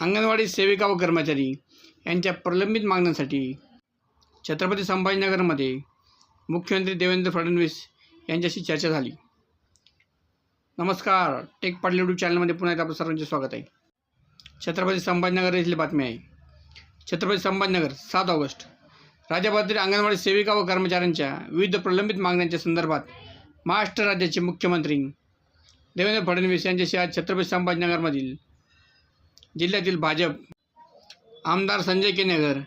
अंगणवाडी सेविका व कर्मचारी यांच्या प्रलंबित मागण्यांसाठी छत्रपती संभाजीनगरमध्ये मुख्यमंत्री देवेंद्र फडणवीस यांच्याशी चर्चा झाली. नमस्कार. टेक पाडले यूट्यूब चॅनलमध्ये पुन्हा एकदा आपलं सर्वांचे स्वागत आहे. छत्रपती संभाजीनगर येथील बातमी आहे. छत्रपती संभाजीनगर सात ऑगस्ट. राज्यभरातील अंगणवाडी सेविका व कर्मचाऱ्यांच्या विविध प्रलंबित मागण्यांच्या संदर्भात महाराष्ट्र राज्याचे मुख्यमंत्री देवेंद्र फडणवीस यांच्याशी आज छत्रपती संभाजीनगरमधील जिल्ह्यातील भाजप आमदार संजय केनेगर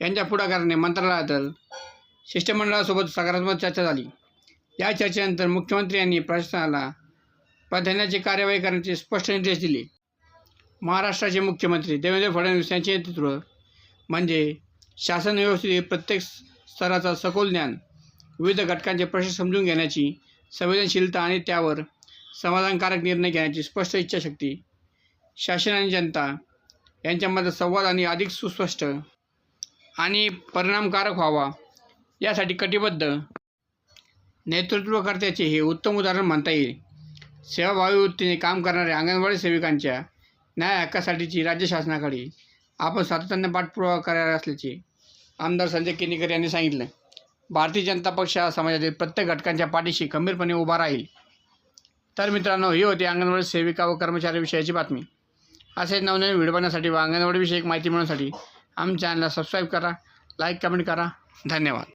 यांच्या पुढाकाराने मंत्रालयातील शिष्टमंडळासोबत सकारात्मक चर्चा झाली. या चर्चेनंतर मुख्यमंत्री यांनी प्रशासनाला प्राधान्याची कार्यवाही करण्याचे स्पष्ट निर्देश दिले. महाराष्ट्राचे मुख्यमंत्री देवेंद्र फडणवीस यांचे नेतृत्व म्हणजे शासन व्यवस्थेतील प्रत्येक स्तराचा सखोल ज्ञान विविध घटकांचे प्रश्न समजून घेण्याची संवेदनशीलता आणि त्यावर समाधानकारक निर्णय घेण्याची स्पष्ट इच्छाशक्ती शासन आणि जनता यांच्यामध्ये संवाद आणि अधिक सुस्पष्ट आणि परिणामकारक व्हावा यासाठी कटिबद्ध नेतृत्वकर्त्याचे हे उत्तम उदाहरण म्हणता येईल. सेवाभावी वृत्तीने काम करणाऱ्या अंगणवाडी सेविकांच्या न्याय हक्कासाठीची राज्य शासनाकडे आपण सातत्याने पाठपुरावा करणार असल्याचे आमदार संजय केनेकर यांनी सांगितलं. भारतीय जनता पक्ष हा समाजातील प्रत्येक घटकांच्या पाठीशी खंबीरपणे उभा राहील. तर मित्रांनो ही होती अंगणवाडी सेविका व कर्मचाऱ्याविषयीची बातमी. असेच नवनवीन व्हिडिओ बनण्यासाठी व अंगणवाडीविषयी माहिती मिळवण्यासाठी आमच्या चॅनलला सबस्क्राईब करा लाईक कमेंट करा. धन्यवाद.